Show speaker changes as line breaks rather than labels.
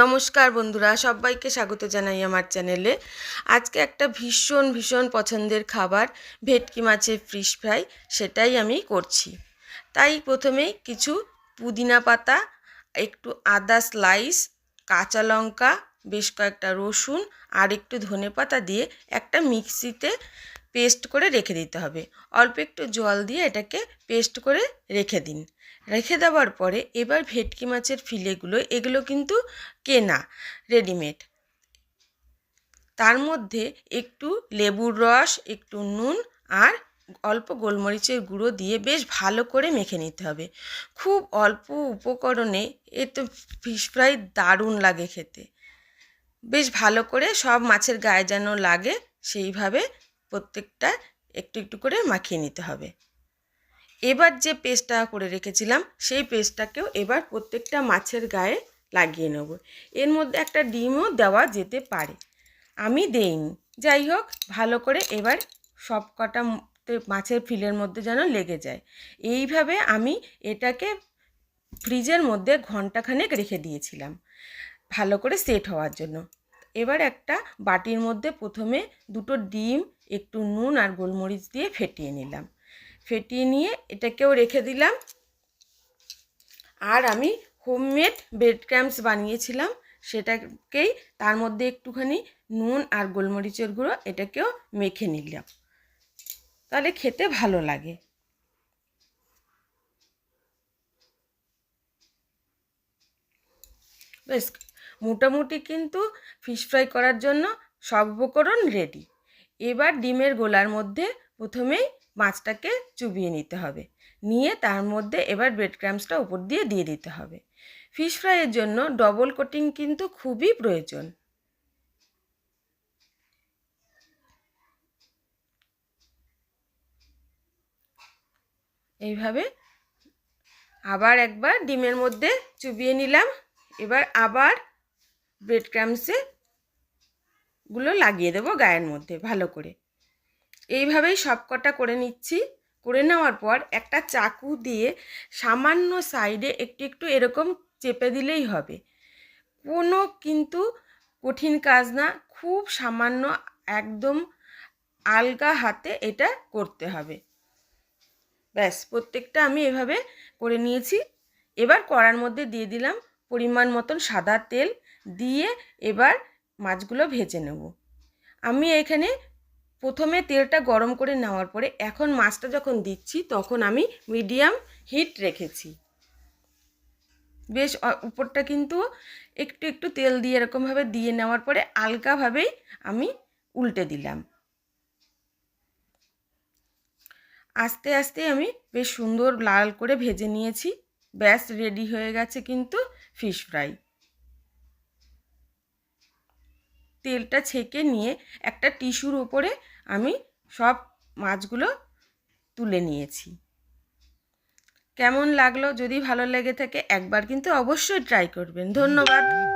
নমস্কার বন্ধুরা, সবাইকে স্বাগত জানাই আমার চ্যানেলে। আজকে একটা ভীষণ ভীষণ পছন্দের খাবার, ভেটকি মাছের ফিশ ফ্রাই, সেটাই আমি করছি। তাই প্রথমেই কিছু পুদিনা পাতা, একটু আদা স্লাইস, কাঁচা লঙ্কা, বেশ কয়েকটা রসুন, আর একটু ধনে পাতা দিয়ে একটা মিক্সিতে পেস্ট করে রেখে দিতে হবে। অল্প একটু জল দিয়ে এটাকে পেস্ট করে রেখে দিন। রেখে দেওয়ার পরে এবার ভেটকি মাছের ফিলেগুলো, এগুলো কিন্তু কেনা রেডিমেড তার মধ্যে একটু লেবুর রস, একটু নুন আর অল্প গোলমরিচের গুঁড়ো দিয়ে বেশ ভালো করে মেখে নিতে হবে। খুব অল্প উপকরণে এ তো ফিশ ফ্রাই দারুণ লাগে খেতে। বেশ ভালো করে সব মাছের গায়ে যেন লাগে, সেইভাবে প্রত্যেকটা একটু একটু করে মাখিয়ে নিতে হবে। এবার যে পেস্টটা করে রেখেছিলাম, সেই পেস্টটাকেও এবার প্রত্যেকটা মাছের গায়ে লাগিয়ে নেব। এর মধ্যে একটা ডিমও দেওয়া যেতে পারে। আমি দেইনি। যাই হোক, ভালো করে এবার সব কটা মাছের ফিলের মধ্যে যেন লেগে যায়। এইভাবে আমি এটাকে ফ্রিজের মধ্যে ঘন্টাখানেক রেখে দিয়েছিলাম। ভালো করে সেট হওয়ার জন্য। এবার একটা বাটির মধ্যে প্রথমে দুটো ডিম, একটু নুন আর গোলমরিচ দিয়ে ফেটিয়ে নিলাম। ফেটিয়ে নিয়ে এটাকেও রেখে দিলাম। আর আমি হোমমেড ব্রেড ক্র্যাম্পস বানিয়েছিলাম, সেটাকেই তার মধ্যে একটুখানি নুন আর গোলমরিচের গুঁড়ো এটাকেও মেখে নিলাম। তাহলে খেতে ভালো লাগে। বেশ মোটামুটি কিন্তু ফিশ ফ্রাই করার জন্য সব উপকরণ রেডি এবার ডিমের গোলার মধ্যে প্রথমেই মাছটাকে চুবিয়ে নিতে হবে। নিয়ে তার মধ্যে এবার ব্রেড ক্রামসটা উপর দিয়ে দিয়ে দিতে হবে। ফিশ ফ্রাইয়ের জন্য ডবল কোটিং কিন্তু খুবই প্রয়োজন। এইভাবে আবার একবার ডিমের মধ্যে চুবিয়ে নিলাম। এবার আবার ব্রেড ক্রামসে গুলো লাগিয়ে দেবো গায়ের মধ্যে ভালো করে। এইভাবেই সব কটা করে নিচ্ছি। করে নেওয়ার পর একটা চাকু দিয়ে সামান্য সাইডে একটু একটু এরকম চেপে দিলেই হবে। কোনো কিন্তু কঠিন কাজ না, খুব সামান্য একদম আলগা হাতে এটা করতে হবে। ব্যাস, প্রত্যেকটা আমি এভাবে করে নিয়েছি। এবার কড়ার মধ্যে দিয়ে দিলাম পরিমাণ মতন সাদা তেল। দিয়ে এবার মাছগুলো ভেজে নেব। আমি এখানে প্রথমে তেলটা গরম করে নেওয়ার পরে এখন মাছটা যখন দিচ্ছি তখন আমি মিডিয়াম হিট রেখেছি। বেশ উপরটা কিন্তু একটু একটু তেল দিয়ে এরকমভাবে দিয়ে নেওয়ার পরে আলগাভাবেই আমি উল্টে দিলাম। আস্তে আস্তে আমি বেশ সুন্দর লাল করে ভেজে নিয়েছি। ব্যাস, রেডি হয়ে গেছে কিন্তু ফিশ ফ্রাই। তেলটা ছেঁকে নিয়ে একটা টিস্যুর ওপরে আমি সব মাছগুলো তুলে নিয়েছি। কেমন লাগল? যদি ভালো লেগে থাকে একবার কিন্তু অবশ্যই ট্রাই করবেন। ধন্যবাদ।